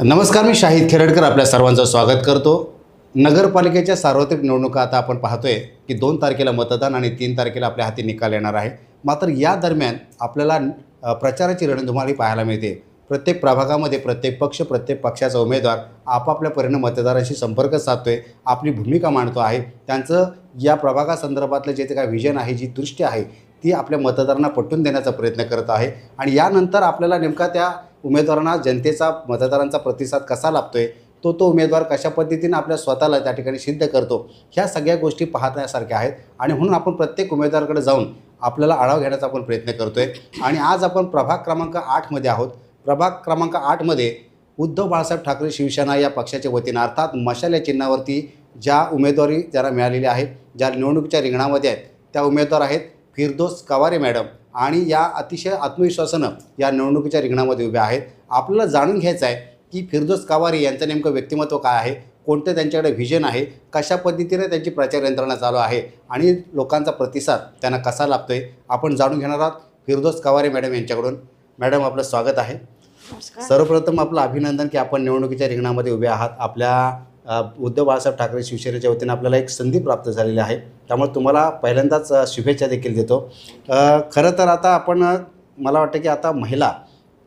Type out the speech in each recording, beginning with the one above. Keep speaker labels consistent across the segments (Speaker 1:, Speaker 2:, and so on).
Speaker 1: नमस्कार मी शाहिद खेरडकर. आपल्या सर्वांचं स्वागत करतो. नगरपालिकेच्या सार्वत्रिक निवडणुका आता आपण पाहतोय की दोन तारखेला मतदान आणि तीन तारखेला आपल्या हाती निकाल येणार आहे. मात्र या दरम्यान आपल्याला प्रचाराची रणधुमाळी पाहायला मिळते. प्रत्येक प्रभागामध्ये प्रत्येक पक्ष प्रत्येक पक्षाचा उमेदवार आपापल्या परीनं मतदाराशी संपर्क साधतोय आपली भूमिका मांडतो आहे. त्यांचं या प्रभागासंदर्भातलं जे ते काय विजन आहे जी दृष्टी आहे ती आपल्या मतदारांना पटवून देण्याचा प्रयत्न करत आहे. आणि यानंतर आपल्याला नेमका त्या उमेदवारांना जनतेचा मतदारांचा प्रतिसाद कसा लाभतोय तो तो उमेदवार कशा पद्धतीनं आपल्या स्वतःला त्या ठिकाणी सिद्ध करतो ह्या सगळ्या गोष्टी पाहण्यासारख्या आहेत. आणि म्हणून आपण प्रत्येक उमेदवाराकडे जाऊन आपल्याला आढावा घेण्याचा आपण प्रयत्न करतोय. आणि आज आपण प्रभाग क्रमांक आठमध्ये आहोत. प्रभाग क्रमांक आठमध्ये उद्धव बाळासाहेब ठाकरे शिवसेना या पक्षाच्या वतीनं अर्थात मशाल या चिन्हावरती ज्या उमेदवारी ज्याला मिळालेली आहेत ज्या निवडणुकीच्या रिंगणामध्ये आहेत त्या उमेदवार आहेत. फिरदोस कवारे मॅडम आणि या अतिशय आत्मविश्वासानं या निवडणुकीच्या रिंगणामध्ये उभ्या आहेत. आपल्याला जाणून घ्यायचं आहे की फिरदोस कावारे यांचं नेमकं व्यक्तिमत्व काय आहे कोणतं त्यांच्याकडे व्हिजन आहे कशा पद्धतीने त्यांची प्रचार यंत्रणा चालू आहे आणि लोकांचा प्रतिसाद त्यांना कसा लाभतो आहे आपण जाणून घेणार आहोत फिरदोस कवारे मॅडम यांच्याकडून. मॅडम आपलं स्वागत आहे. सर्वप्रथम आपलं अभिनंदन की आपण निवडणुकीच्या रिंगणामध्ये उभे आहात. आपल्या उद्धव बाळासाहेब ठाकरे शिवसेनेच्या वतीनं आपल्याला एक संधी प्राप्त झालेली आहे. त्यामुळे तुम्हाला पहिल्यांदाच शुभेच्छा देखील देतो. खरं तर आता आपण मला वाटतं की आता महिला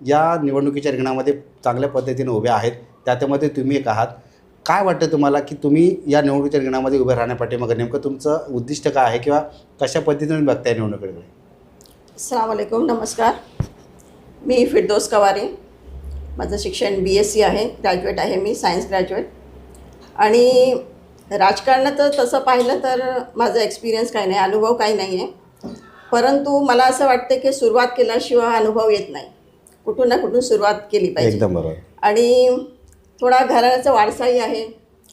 Speaker 1: या निवडणुकीच्या रिंगणामध्ये चांगल्या पद्धतीने उभ्या आहेत. त्याच्यामध्ये तुम्ही एक आहात. काय वाटतं तुम्हाला की तुम्ही या निवडणुकीच्या रिंगणामध्ये उभे राहण्यापाठीमागं नेमकं तुमचं उद्दिष्ट काय आहे किंवा कशा पद्धतीने बघताय निवडणुकीकडे?
Speaker 2: अस्सलाम नमस्कार. मी फिरदोस कवारे. माझं शिक्षण बी एस सी आहे. ग्रॅज्युएट आहे मी. सायन्स ग्रॅज्युएट आणि राजकारणात तसं पाहिलं तर माझा एक्सपिरियन्स काही नाही अनुभव काही नाही आहे परंतु मला असं वाटतं की सुरुवात केल्याशिवाय अनुभव येत नाही. कुठून ना कुठून सुरुवात केली पाहिजे.
Speaker 1: एकदम बरोबर.
Speaker 2: आणि थोडा घराण्याचा वारसाही आहे.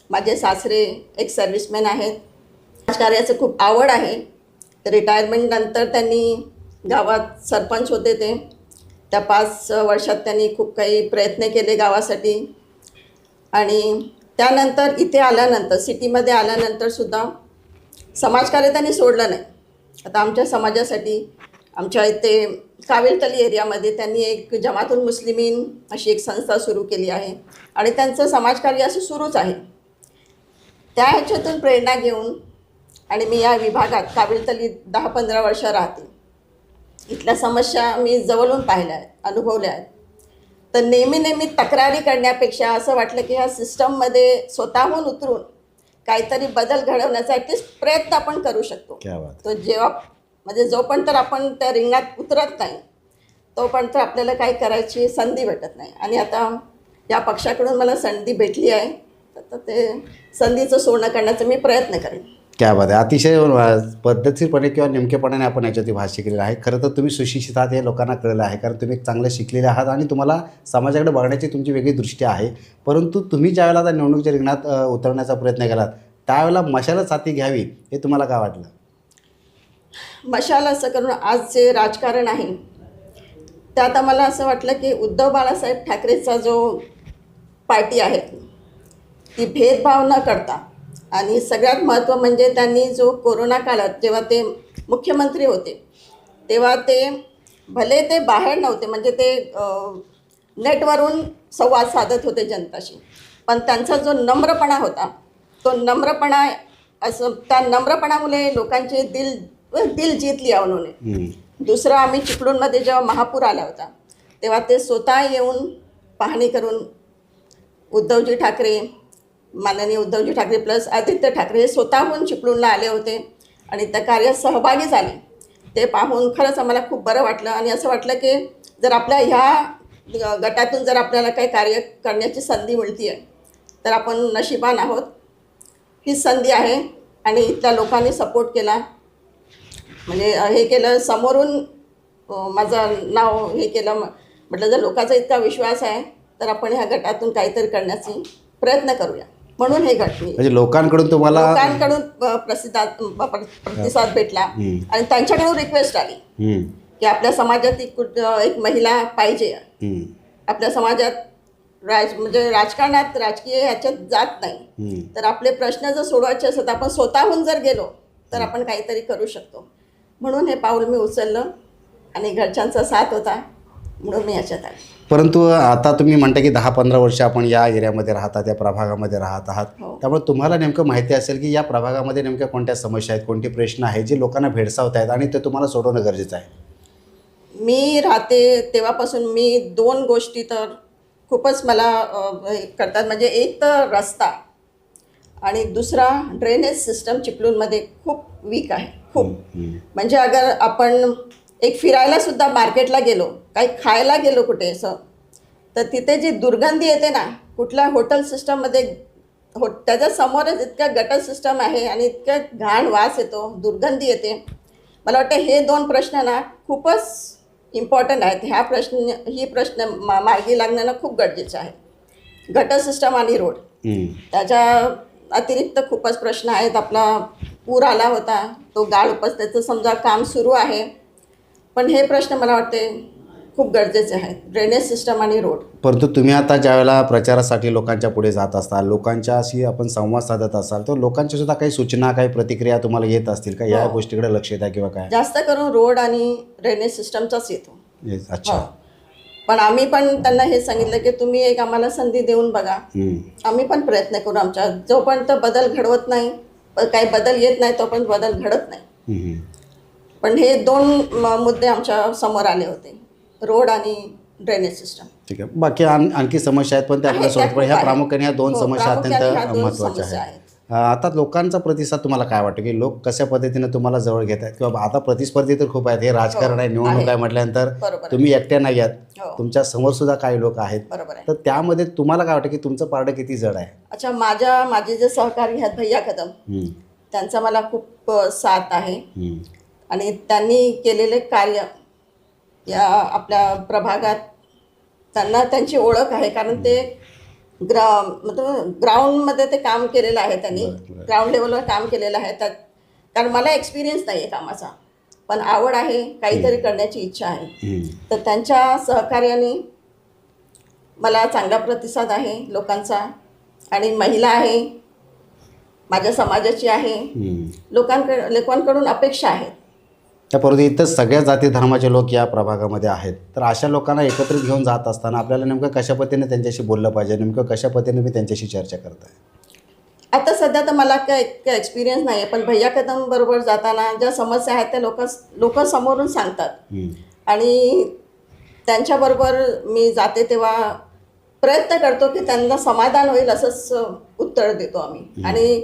Speaker 2: माझे सासरे एक सर्व्हिसमॅन आहेत. राजकार्याचं खूप आवड आहे. रिटायरमेंटनंतर त्यांनी गावात सरपंच होते ते. त्या पाच वर्षात त्यांनी खूप काही प्रयत्न केले गावासाठी. आणि त्यानंतर इथे आल्यानंतर सिटीमध्ये आल्यानंतरसुद्धा समाजकार्य त्यांनी सोडलं नाही. आता आमच्या समाजासाठी आमच्या इथे कावेलतली एरियामध्ये त्यांनी एक जमातुल मुस्लिमीन अशी एक संस्था सुरू केली आहे आणि त्यांचं समाजकार्य असं सुरूच आहे. त्या ह्याच्यातून प्रेरणा घेऊन आणि मी या विभागात कावेलतली दहा पंधरा वर्ष राहते. इथल्या समस्या मी जवळून पाहिल्या आहेत अनुभवल्या आहेत. तर नेहमी नेहमी तक्रारी करण्यापेक्षा असं वाटलं की ह्या सिस्टममध्ये स्वतःहून उतरून काहीतरी बदल घडवण्याचा ॲटलिस्ट प्रयत्न आपण करू शकतो.
Speaker 1: क्या बात
Speaker 2: तो जेव्हा म्हणजे जोपर्यंत आपण त्या रिंगणात उतरत नाही तोपर्यंत आपल्याला काही करायची संधी भेटत नाही. आणि आता या पक्षाकडून मला संधी भेटली आहे तर ते संधीचं सोनं करण्याचा मी प्रयत्न करेन.
Speaker 1: क्या बात आहे अतिशय पद्धतशीरपणे किंवा नेमकेपणाने आपण याच्यावरती भाष शिकलेला आहे. खरं तर तुम्ही सुशिक्षित आहात हे लोकांना कळलं आहे. कारण तुम्ही एक चांगलं शिकलेले आहात आणि तुम्हाला समाजाकडे बघण्याची तुमची वेगळी दृष्टी आहे. परंतु तुम्ही ज्यावेळेला आता निवडणुकीच्या रिंगणात उतरण्याचा प्रयत्न केलात त्यावेळेला मशालच हाती घ्यावी हे तुम्हाला काय वाटलं?
Speaker 2: मशाल असं करून आज जे राजकारण आहे त्यात आम्हाला असं वाटलं की उद्धव बाळासाहेब ठाकरेचा जो पार्टी आहे ती भेदभाव न करता आणि सगळ्यात महत्त्व म्हणजे त्यांनी जो कोरोना काळात जेव्हा ते मुख्यमंत्री होते तेव्हा ते भले ते बाहेर नव्हते म्हणजे ते नेटवरून संवाद साधत होते जनताशी पण त्यांचा जो नम्रपणा होता तो नम्रपणा असं त्या नम्रपणामुळे लोकांचे दिल दिल जीत लिया उन्होंने. दुसरं आम्ही चिपळूणमध्ये जेव्हा महापूर आला होता तेव्हा ते स्वतः येऊन पाहणी करून उद्धवजी ठाकरे माननीय उद्धवजी ठाकरे प्लस आदित्य ठाकरे हे स्वतःहून चिपळूणला आले होते आणि त्या कार्यात सहभागी झाले. ते पाहून खरंच आम्हाला खूप बरं वाटलं आणि असं वाटलं की जर आपल्या ह्या गटातून जर आपल्याला काही कार्य करण्याची संधी मिळते आहे तर आपण नशिबान आहोत. हीच संधी आहे आणि इथल्या लोकांनी सपोर्ट केला. म्हणजे हे केलं समोरून माझं नाव हे केलं. म्हटलं जर लोकांचा इतका विश्वास आहे तर आपण ह्या गटातून काहीतरी करण्याची प्रयत्न करूया. म्हणून हे मी
Speaker 1: म्हणजे लोकांकडून तुम्हाला
Speaker 2: लोकांकडून प्रसिद्धात प्रतिसाद भेटला. आणि त्यांच्याकडून रिक्वेस्ट आली. की आपल्या समाजात एक एक महिला पाहिजे. आपल्या समाजात राज म्हणजे राजकारणात राजकीय ह्याच्यात जात नाही. तर आपले प्रश्न जर सोडवायचे असतात आपण स्वतःहून जर गेलो तर आपण काहीतरी करू शकतो. म्हणून हे पाऊल मी उचललं आणि घरच्यांचा साथ होता. म्हणून मी याच्यात आले.
Speaker 1: परंतु आता तुम्ही म्हणता की दहा पंधरा वर्ष आपण या एरियामध्ये राहतात या प्रभागामध्ये राहत आहात.
Speaker 2: हो.
Speaker 1: त्यामुळे तुम्हाला नेमकं माहिती असेल की या प्रभागामध्ये नेमक्या कोणत्या समस्या आहेत कोणते प्रश्न आहेत जे लोकांना भेडसावत आहेत आणि ते तुम्हाला सोडवणं गरजेचं आहे?
Speaker 2: मी राहते तेव्हापासून मी दोन गोष्टी तर खूपच मला करतात. म्हणजे एक तर रस्ता आणि दुसरा ड्रेनेज सिस्टम चिपळूणमध्ये खूप वीक आहे. खूप. म्हणजे अगर आपण एक फिरायला सुद्धा मार्केटला गेलो. काही खायला गेलो कुठे असं. तर तिथे जी दुर्गंधी येते ना कुठल्या हॉटेल सिस्टममध्ये हो त्याच्या समोरच इतकं गटर सिस्टम आहे आणि इतकं घाण वास येतो दुर्गंधी येते. मला वाटतं हे दोन प्रश्न ना खूपच इम्पॉर्टंट आहेत. ह्या प्रश्न ही प्रश्न मा मार्गी लागणं खूप गरजेचं आहे. गटर सिस्टम आणि रोड. त्याच्या अतिरिक्त खूपच प्रश्न आहेत. आपला पूर आला होता तो गाळ उपसण्याचं समजा काम सुरू आहे. पण हे प्रश्न मला वाटते खूप गरजेचे आहेत. ड्रेनेज सिस्टम आणि रोड
Speaker 1: परंतु तुम्ही आता ज्यावेळेला प्रचारासाठी लोकांच्या पुढे जात असताल लोकांच्याशी आपण संवाद साधत असाल तर लोकांच्या सुद्धा काही सूचना काही प्रतिक्रिया तुम्हाला येत असतील का? या
Speaker 2: हो.
Speaker 1: गोष्टीकडे लक्ष द्या किंवा काय?
Speaker 2: जास्त करून रोड आणि ड्रेनेज सिस्टमचाच येतो.
Speaker 1: अच्छा.
Speaker 2: हो. पण आम्ही पण त्यांना हे सांगितलं की तुम्ही एक आम्हाला संधी देऊन बघा.
Speaker 1: हम्म.
Speaker 2: आम्ही पण प्रयत्न करू आमच्या. जोपर्यंत बदल घडवत नाही प- काही बदल येत नाही तोपर्यंत बदल घडत नाही.
Speaker 1: हम्म.
Speaker 2: पण हे दोन मुद्दे आमच्यासमोर आले होते. रोड आणि ड्रेनेज सिस्टम
Speaker 1: ठीक आहे. बाकी आण आणखी समस्या आहेत पण त्या आपल्या ह्या. प्रामुख्याने ह्या दोन
Speaker 2: हो,
Speaker 1: समस्या अत्यंत महत्त्वाच्या
Speaker 2: समस्या
Speaker 1: आहेत. आता लोकांचा प्रतिसाद तुम्हाला काय वाटतं? की लोक कशा पद्धतीने तुम्हाला जवळ घेत आहेत? किंवा आता प्रतिस्पर्धी तर खूप आहेत. हे राजकारण आहे
Speaker 2: हो,
Speaker 1: निवडणूक
Speaker 2: आहे.
Speaker 1: आहे म्हटल्यानंतर
Speaker 2: आहे.
Speaker 1: तुम्ही एकट्या नाही आहात.
Speaker 2: हो.
Speaker 1: तुमच्यासमोर सुद्धा काही लोक आहेत.
Speaker 2: आहे.
Speaker 1: तर त्यामध्ये तुम्हाला काय वाटतं की तुमचं पारडं किती जड आहे?
Speaker 2: अच्छा माझ्या माझे जे सहकारी आहेत भैया कदम. त्यांचा मला खूप साथ आहे. आणि त्यांनी केलेले कार्य या आपल्या प्रभागात त्यांना त्यांची ओळख आहे कारण ते ग्रा मतलब ग्राउंडमध्ये ते काम केलेलं आहे त्यांनी. ग्राउंड लेवलवर काम केलेलं आहे. त्यात कारण मला एक्सपिरियन्स नाही आहे कामाचा. पण आवड आहे काहीतरी करण्याची इच्छा आहे. तर त्यांच्या सहकार्याने मला चांगला प्रतिसाद आहे लोकांचा. आणि महिला आहे माझ्या समाजाची आहे. लोकांकडे लोकांकडून अपेक्षा आहेत.
Speaker 1: त्या परंतु इथं सगळ्या जाती धर्माचे लोक या प्रभागामध्ये आहेत. तर अशा लोकांना एकत्रित घेऊन जात असताना आपल्याला नेमकं कशा पद्धतीने त्यांच्याशी बोललं पाहिजे? नेमकं कशा पद्धतीने मी त्यांच्याशी चर्चा करताय
Speaker 2: आता सध्या तर मला काय काय एक्सपिरियन्स नाही आहे पण भैया कदम बरोबर जाताना ज्या समस्या आहेत त्या लोक लोक समोरून सांगतात. आणि त्यांच्याबरोबर मी जाते तेव्हा प्रयत्न करतो की त्यांना समाधान होईल असंच उत्तर देतो आम्ही. आणि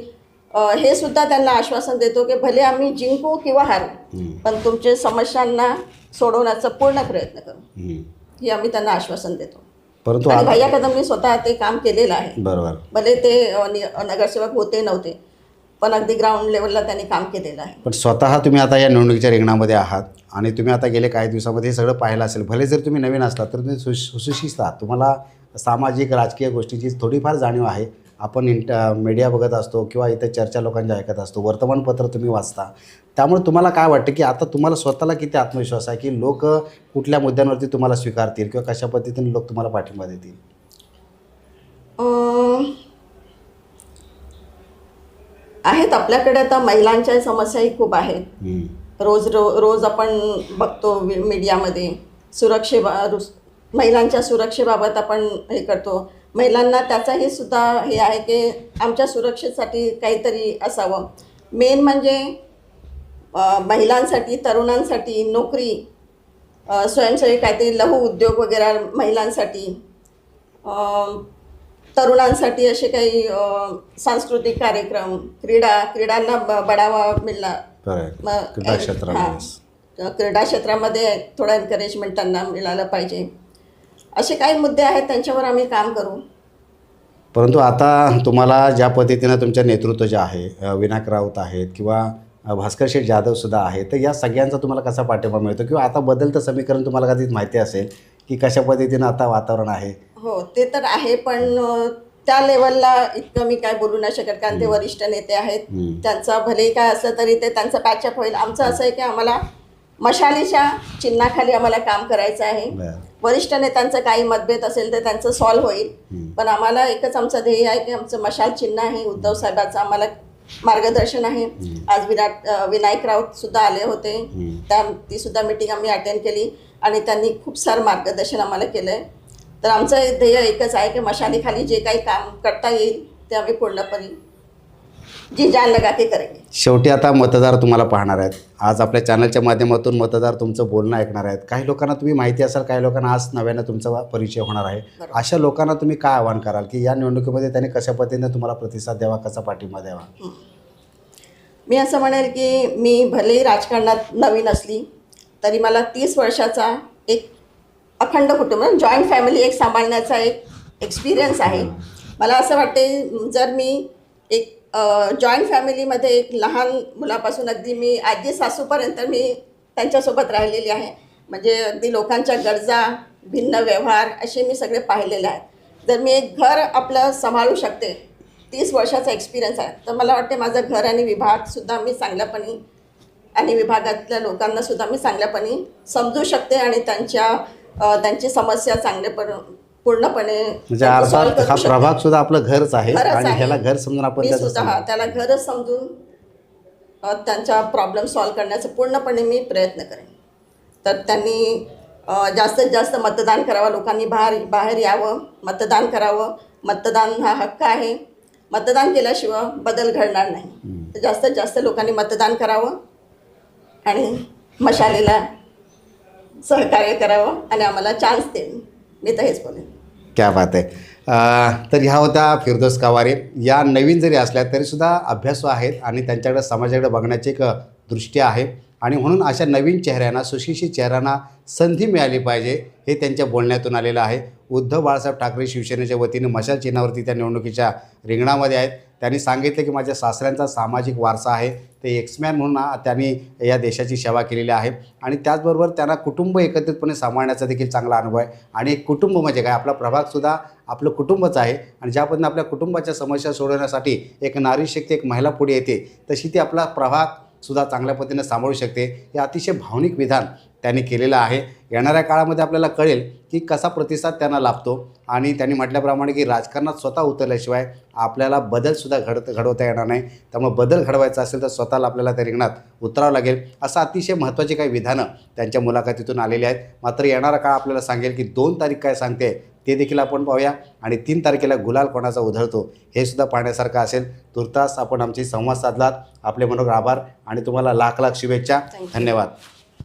Speaker 2: हे सुद्धा त्यांना आश्वासन देतो की भले आम्ही जिंकू किंवा हारू. पण तुमचे समस्यांना सोडवण्याचा पूर्ण प्रयत्न करू. हे आम्ही त्यांना आश्वासन देतो.
Speaker 1: परंतु
Speaker 2: भैया कदमने स्वतः ते काम केलेलं आहे.
Speaker 1: बरोबर.
Speaker 2: भले ते नगरसेवक होते नव्हते पण अगदी ग्राउंड लेवलला त्यांनी काम केलेलं आहे.
Speaker 1: पण स्वतः तुम्ही आता या निवडणुकीच्या रिंगणामध्ये आहात आणि तुम्ही आता गेले काही दिवसामध्ये हे सगळं पाहिलं असेल भले जर तुम्ही नवीन असलात तर तुम्ही सुश सुशिक्षित आहात. तुम्हाला सामाजिक राजकीय गोष्टीची थोडीफार जाणीव आहे. आपण इंट मीडिया बघत असतो किंवा इतर चर्चा लोकांच्या ऐकत असतो वर्तमानपत्र तुम्ही वाचता. त्यामुळे तुम्हाला काय वाटतं की आता तुम्हाला स्वतःला किती आत्मविश्वास आहे की लोक कुठल्या मुद्द्यांवरती तुम्हाला स्वीकारतील किंवा कशा पद्धतीने लोक तुम्हाला पाठिंबा देतील?
Speaker 2: आहेत आपल्याकडे आता महिलांच्या समस्याही खूप आहेत. रोज रो रोज आपण बघतो मीडियामध्ये सुरक्षेबा रुस- महिलांच्या सुरक्षेबाबत आपण हे करतो. महिलांना त्याचाही सुद्धा हे आहे की आमच्या सुरक्षेसाठी काहीतरी असावं. मेन म्हणजे महिलांसाठी तरुणांसाठी नोकरी स्वयंसेवी काहीतरी लघु उद्योग वगैरे महिलांसाठी तरुणांसाठी असे काही सांस्कृतिक कार्यक्रम क्रीडा क्रीडांना बढावा हां. क्रीडा क्षेत्रामध्ये थोडं एनकरेजमेंट त्यांना मिळालं पाहिजे. असे काही मुद्दे आहेत त्यांच्यावर आम्ही काम करू.
Speaker 1: परंतु आता तुम्हाला ज्या पद्धतीनं तुमचं नेतृत्व जे आहे विनायक राऊत आहेत किंवा भास्कर शेठ जाधव सुद्धा आहेत तर या सगळ्यांचा तुम्हाला कसा पाठिंबा मिळतो? किंवा आता बदलतं समीकरण तुम्हाला कधीच माहिती असेल की कशा पद्धतीनं आता वातावरण आहे?
Speaker 2: हो ते तर आहे पण त्या लेवलला इतकं मी काय बोलू नाही शकत कारण ते वरिष्ठ नेते आहेत. त्यांचा भलेही काय असलं तरी ते त्यांचं पॅचअप होईल. आमचं असं आहे की आम्हाला मशालीच्या चिन्हाखाली आम्हाला काम करायचं आहे. वरिष्ठ नेत्यांचं काही मतभेद असेल तर त्यांचं सॉल्व्ह होईल. पण आम्हाला एकच आमचं ध्येय आहे की आमचं मशाल चिन्ह आहे. उद्धव साहेबांचं आम्हाला मार्गदर्शन आहे. आज विराट विनायक राऊत सुद्धा आले होते. त्या ती सुद्धा मिटिंग आम्ही अटेंड केली आणि त्यांनी खूप सारं मार्गदर्शन आम्हाला केलं आहे तर आमचं ध्येय एकच आहे की मशालीखाली जे काही काम करता येईल ते आम्ही पूर्णपणे जी जान लगा के करेंगे.
Speaker 1: शेवटी आता मतदार तुम्हाला पाहणार आहेत. आज आपल्या चॅनलच्या माध्यमातून मतदार तुमचं बोलणं ऐकणार आहेत. काही लोकांना तुम्ही माहिती असाल काही लोकांना आज नव्यानं तुमचा परिचय होणार आहे. अशा लोकांना तुम्ही काय आवाहन कराल की या निवडणुकीमध्ये त्यांनी कशा पद्धतीने तुम्हाला प्रतिसाद द्यावा कसा पाठिंबा द्यावा?
Speaker 2: मी असं म्हणेल की मी भलेही राजकारणात नवीन असली तरी मला तीस वर्षाचा एक अखंड कुटुंब जॉईंट फॅमिली एक सांभाळण्याचा एक एक्सपिरियन्स आहे. मला असं वाटते जर मी एक जॉईंट फॅमिलीमध्ये एक लहान मुलापासून अगदी मी आजी सासूपर्यंत मी त्यांच्यासोबत राहिलेली आहे. म्हणजे अगदी लोकांच्या गरजा भिन्न व्यवहार असे मी सगळे पाहिलेले आहेत. जर मी एक घर आपलं सांभाळू शकते तीस वर्षाचा एक्सपिरियन्स आहे तर मला वाटते माझं घर आणि विभागसुद्धा मी चांगल्यापणे आणि विभागातल्या लोकांनासुद्धा मी चांगल्यापणे समजू शकते आणि त्यांच्या त्यांची समस्या चांगल्यापण पूर्णपणे
Speaker 1: म्हणजे अर्थात हा. प्रभाग सुद्धा आपलं घरच आहे आणि. ह्याला घर समजून आपण
Speaker 2: सुद्धा त्याला घरच समजून त्यांचा प्रॉब्लेम सॉल्व्ह करण्याचा पूर्णपणे मी प्रयत्न करेन. तर त्यांनी जास्तीत जास्त मतदान करावं लोकांनी बाहेर बाहेर यावं मतदान करावं. मतदान हा हक्क आहे. मतदान केल्याशिवाय बदल घडणार नाही. तर जास्तीत जास्त लोकांनी मतदान करावं आणि मशालीला सहकार्य करावं आणि आम्हाला चान्स देईन मी तर हेच बोलेन.
Speaker 1: क्या बात आहे. तर ह्या होत्या फिरदोस कावारे. या नवीन जरी असल्या तरीसुद्धा अभ्यासू आहेत आणि त्यांच्याकडे समाजाकडे बघण्याची एक दृष्टी आहे. आणि म्हणून अशा नवीन चेहऱ्यांना सुशिक्षित चेहऱ्यांना संधी मिळाली पाहिजे हे त्यांच्या बोलण्यातून आलेलं आहे. उद्धव बाळासाहेब ठाकरे शिवसेनेच्या वतीने मशाल चिन्हावरती त्या निवडणुकीच्या रिंगणामध्ये आहेत. त्यांनी सांगितलं की माझ्या सासऱ्यांचा सामाजिक वारसा आहे. ते एक्समॅन म्हणून त्यांनी या देशाची सेवा केलेली आहे. आणि त्याचबरोबर त्यांना कुटुंब एकत्रितपणे सांभाळण्याचा देखील चांगला अनुभव आहे. आणि एक कुटुंब म्हणजे काय? आपला प्रभागसुद्धा आपलं कुटुंबच आहे. आणि ज्या पद्धतीने आपल्या कुटुंबाच्या समस्या सोडवण्यासाठी एक नारी शक्ती एक महिला पुढे येते तशी ती आपला प्रभाग सुद्धा चांगल्या पद्धतीने सांभाळू शकते. हे अतिशय भावनिक विधान त्यांनी केलेलं आहे. येणाऱ्या काळामध्ये आपल्याला कळेल की कसा प्रतिसाद त्यांना लाभतो आणि त्यांनी म्हटल्याप्रमाणे की राजकारणात स्वतः उतरल्याशिवाय आपल्याला बदलसुद्धा घडत घडवता येणार नाही. त्यामुळे बदल घडवायचा असेल तर स्वतःला आपल्याला त्या रिंगणात उतरावं लागेल. असं अतिशय महत्त्वाची काही विधानं त्यांच्या मुलाखतीतून आलेली आहेत. मात्र येणारा काळ आपल्याला सांगेल की दोन तारीख काय सांगते ते देखील आपण पाहूया. आणि तीन तारखेला गुलाल कोणाचा उधळतो हे सुद्धा पाहण्यासारखं असेल. तुर्तास आपण आमची संवाद साधलात. आपले मनोगर आभार आणि तुम्हाला लाख लाख शुभेच्छा. धन्यवाद.